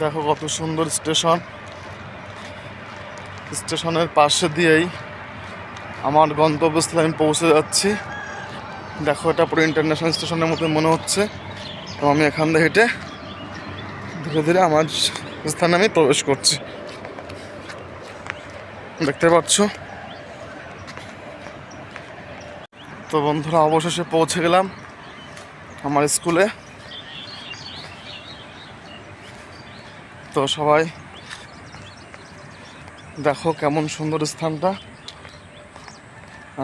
দেখো কত সুন্দর স্টেশন। স্টেশনের পাশে দিয়েই আমার গন্তব্যস্থলে আমি পৌঁছে যাচ্ছি। দেখো এটা পুরো ইন্টারন্যাশনাল স্টেশনের মতো মনে হচ্ছে। তো আমি এখান থেকে হেঁটে ধীরে ধীরে আমার স্থানে আমি প্রবেশ করছি। দেখতে পাচ্ছ? তো বন্ধুরা, অবশেষে পৌঁছে গেলাম আমার স্কুলে। তো সবাই দেখো কেমন সুন্দর স্থানটা।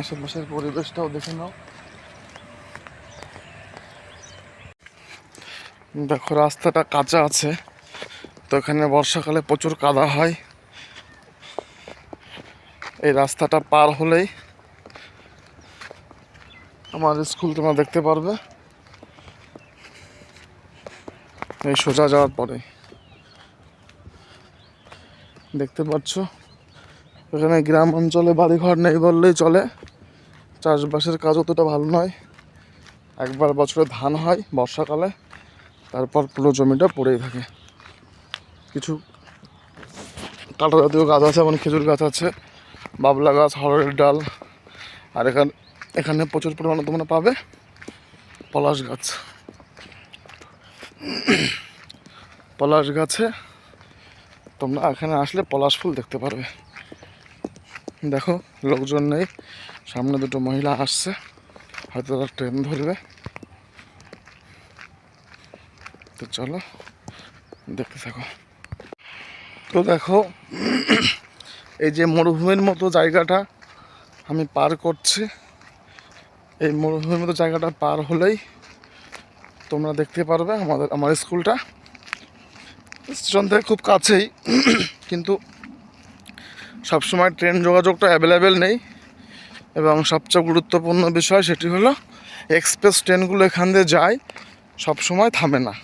আশেপাশের পরিবেশটাও দেখে নাও। দেখো, রাস্তাটা কাঁচা আছে, তো এখানে বর্ষাকালে প্রচুর কাদা হয়। এই রাস্তাটা পার হলেই আমার স্কুল তোমরা দেখতে পারবে। এই সোজা যাওয়ার পরে। দেখতে পাচ্ছ? এখানে গ্রাম অঞ্চলে বাড়িঘর নেই বললেই চলে। চাষবাসের কাজ অতটা ভালো নয়। একবার বছরে ধান হয় বর্ষাকালে, তারপর পুরো জমিটা পড়েই থাকে। কিছু কাঁটা জাতীয় গাছ আছে, যেমন খেজুর গাছ আছে, বাবলা গাছ হরড়ের ডাল, আর এখানে এখানে প্রচুর পরিমাণে তোমরা পাবে পলাশ গাছ। পলাশ গাছে তোমরা এখানে আসলে পলাশ ফুল দেখতে পারবে। দেখো, লোকজন নেই। সামনে দুটো মহিলা আসছে। হয়তো তারা ট্রেন ধরবে। তো চলো, দেখতে থাকো। তো দেখো, এই যে মরুভূমির মতো জায়গাটা আমি পার করছি। এই মরুভূমির মতো জায়গাটা পার হলেই তোমরা দেখতে পারবে আমাদের, আমার স্কুলটা। স্টেশন থেকে খুব কাছেই, কিন্তু সবসময় ট্রেন যোগাযোগটা অ্যাভেলেবেল নেই। এবং সবচেয়ে গুরুত্বপূর্ণ বিষয় সেটি হলো এক্সপ্রেস ট্রেনগুলো এখান দিয়ে যায় সব সময় থামে না।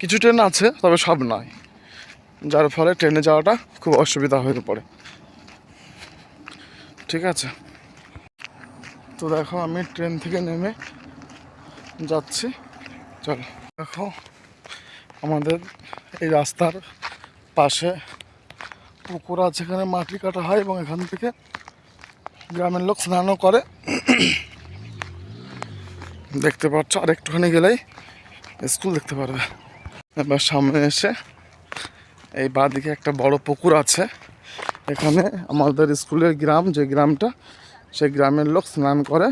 কিছু ট্রেন আছে, তবে সব নয়। যার ফলে ট্রেনে যাওয়াটা খুব অসুবিধা হয়ে পড়ে। ঠিক আছে? তো দেখো, আমি ট্রেন থেকে নেমে যাচ্ছি। চলো। দেখো আমাদের এই রাস্তার পাশে পুকুর আছে এখানে মাটি কাটা হয় এবং এখান থেকে গ্রামের লোক স্নানও করে। দেখতে পাচ্ছ আর একটুখানি গেলেই স্কুল দেখতে পারবে। এবার সামনে এসে এই বাঁদিকে একটা বড় পুকুর আছে। এখানে আমাদের স্কুলের গ্রাম, যে গ্রামটা, সেই গ্রামের লোক স্নান করে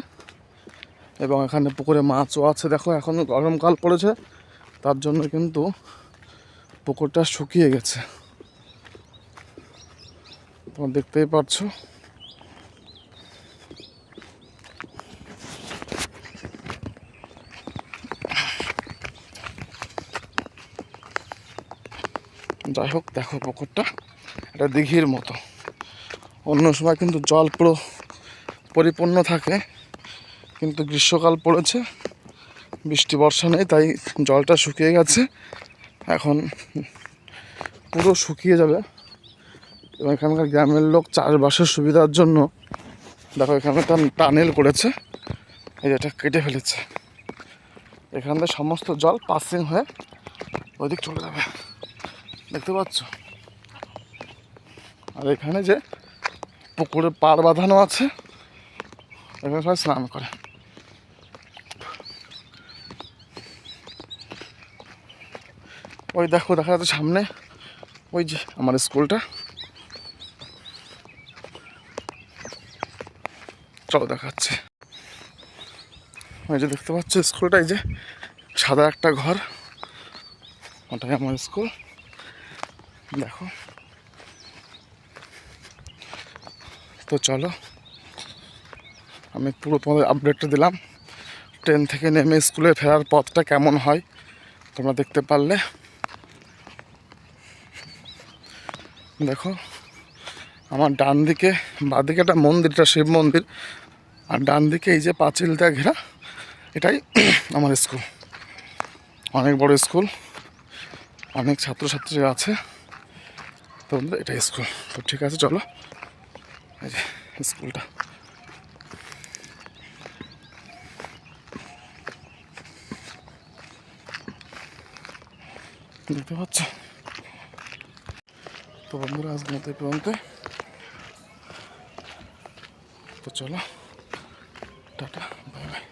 এবং এখানে পুকুরে মাছও আছে। দেখো, এখন গরমকাল পড়েছে। তার জন্য কিন্তু পুকুরটা শুকিয়ে গেছে। তোমরা দেখতেই পাচ্ছ যাই হোক, দেখো পুকুরটা। এটা দিঘির মতো। অন্য সময় কিন্তু জল পুরো পরিপূর্ণ থাকে, কিন্তু গ্রীষ্মকাল পড়েছে। বৃষ্টি, বর্ষা নেই, তাই জলটা শুকিয়ে গেছে। এখন পুরো শুকিয়ে যাবে। এবং এখানকার গ্রামের লোক চাষবাসের সুবিধার জন্য দেখো, এখানে টানেল করেছে এই এটা কেটে ফেলেছে। এখান সমস্ত জল পাসিং হয়ে ওইদিক চলে যাবে। দেখতে পাচ্ছ? আর এখানে যে পুকুরে পার বাঁধানো আছে, এখানে সবাই স্নান করে। ওই দেখো, দেখা যাচ্ছে সামনে। ওই যে আমার স্কুলটা। চলো দেখাচ্ছে। ওই যে দেখতে পাচ্ছ স্কুলটা, এই যে সাদা একটা ঘর। ওটাই আমার স্কুল। দেখো। তো চলো, আমি পুরো তোমাদের আপডেটটা দিলাম। ট্রেন থেকে নেমে স্কুলে ফেরার পথটা কেমন হয়, তোমরা দেখতে পারলে। দেখো, আমার ডান দিকে বাঁদিকে একটা মন্দিরটা শিব মন্দির। আর ডান দিকে এই যে পাঁচিলটা ঘেরা, এটাই আমার স্কুল। অনেক বড় স্কুল, অনেক ছাত্রছাত্রী আছে, তো এটা স্কুল। তো ঠিক আছে, চলো, এই যে স্কুলটা। দেখতে পাচ্ছ? তো বন্ধুরা আজকের মতো এই পর্যন্ত তো চলো টাটা বাই বাই।